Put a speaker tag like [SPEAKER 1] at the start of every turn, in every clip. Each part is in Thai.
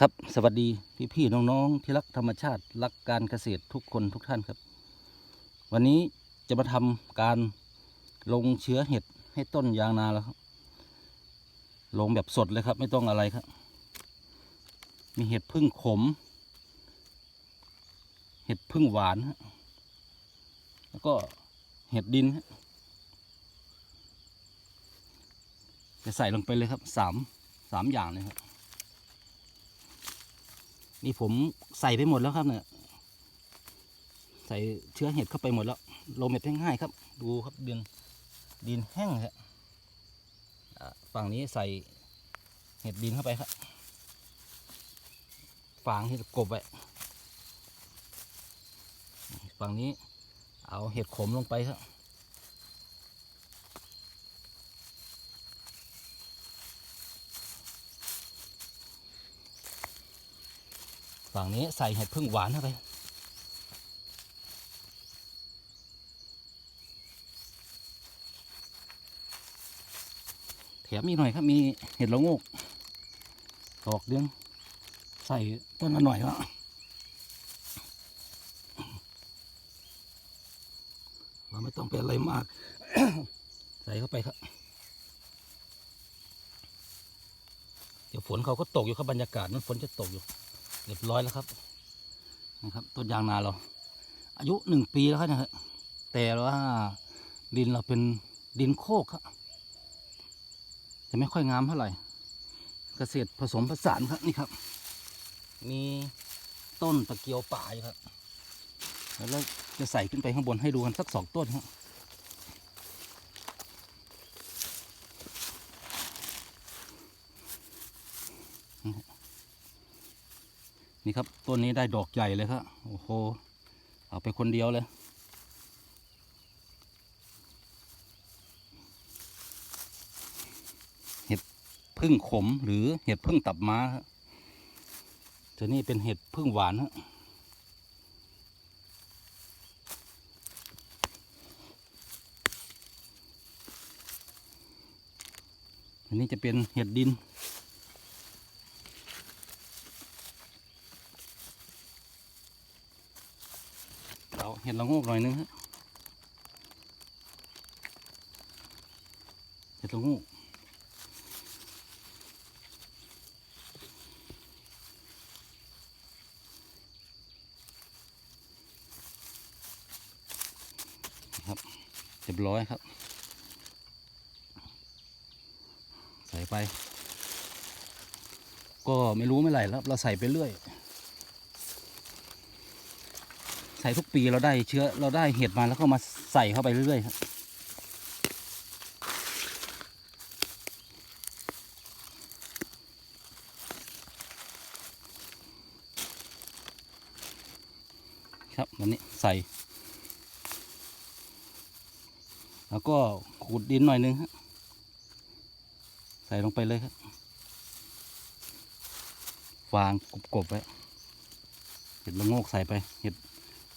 [SPEAKER 1] ครับสวัสดีพี่พี่น้องๆที่รักธรรมชาติรักการเกษตรทุกคนทุกท่านครับ วันนี้จะมาทำการลงเชื้อเห็ดให้ต้นยางนาแล้วครับ ลงแบบสดเลยครับ ไม่ต้องอะไรครับ มีเห็ดพึ่งขม เห็ดพึ่งหวานแล้วก็เห็ดดินจะใส่ลงไปเลยครับสามสามอย่างเลยครับ นี่ผมใส่ไปหมดแล้วครับเนี่ยใส่เชื้อเห็ดเข้าไปหมดแล้วลงเม็ดง่ายๆครับ ดูครับดินดินแห้งครับฝั่งนี้ใส่เห็ดดินเข้าไปครับฟางที่กบไว้ฝั่งนี้เอาเห็ดขมลงไปครับ ฝั่งนี้ใส่เห็ดพึ่งหวานเข้าไป แถมอีหน่อยครับ มีเห็ดละงกดอกเดือนใส่ต้นละหน่อยวะเราไม่ต้องเป็นอะไรมาก ใส่เข้าไปครับ เดี๋ยวฝนเขาก็ตกอยู่ครับบรรยากาศนั้นฝนจะตกอยู่ เรียบร้อยแล้วครับนะครับต้นยางนาเรา อายุหนึ่งปีแล้วครับนะแต่ว่าดินเราเป็นดินโคกครับจะไม่ค่อยงามเท่าไหร่ เกษตรผสมผสานครับนี่ครับ มีต้นตะเกียวป่าอยู่ครับแล้วจะใส่ขึ้นไปข้างบนให้ดูกันสักสองต้นครับ นี่ครับต้นนี้ได้ดอกใหญ่เลยครับโอ้โหเอาไปคนเดียวเลยเห็ดพึ่งขมหรือเห็ดพึ่งตับม้าตัวนี้เป็นเห็ดพึ่งหวานฮะอันนี้จะเป็นเห็ดดิน เอาเห็ดละโงกหน่อยนึงฮะเห็ดละโงกครับเรียบร้อยครับ ใส่ไป ก็ไม่รู้ไม่ไหรแล้วเราใส่ไปเรื่อย ใส่ทุกปีเราได้เชื้อเราได้เห็ดมาแล้วก็มาใส่เข้าไปเรื่อยๆครับครับวันนี้ใส่ แล้วก็ขูดดินหน่อยนึงฮะใส่ลงไปเลยครับฟางกบๆไว้เห็ดละโงกใส่ไปเห็ด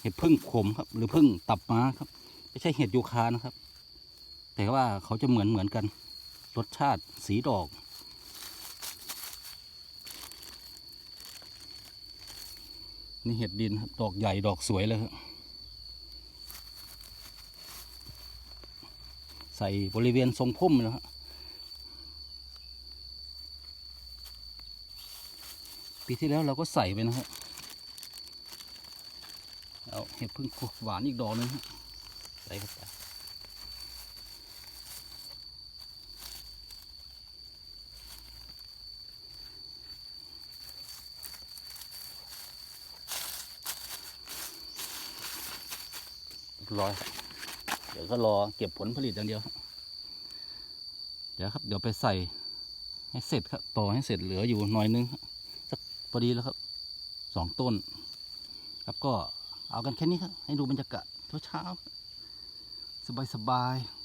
[SPEAKER 1] ห็ดพึ่งขมครับ หรือพึ่งตับม้าครับ ไม่ใช่เห็ดยูคานะครับ แต่ว่าเขาจะเหมือนเหมือนกัน รสชาติสีดอกนี่เห็ดดินครับ ดอกใหญ่ดอกสวยเลยครับ ใส่บริเวณทรงพุ่มเลยครับปีที่แล้วเราก็ใส่ไปนะครับ เอาเห็ดพึ่งหวานอีกดอกหนึงฮะใส่เข้าไปเรียบร้อยครับเดี๋ยวก็รอเก็บผลผลิตอย่างเดียวครับเดี๋ยวครับ เดี๋ยวไปใส่ให้เสร็จครับ ต่อให้เสร็จเหลืออยู่หน่อยนึงครับสักพอดีแล้วครับสองต้น ครับก็ เอากันแค่นี้ครับ ให้ดูบรรยากาศเช้าๆสบายๆ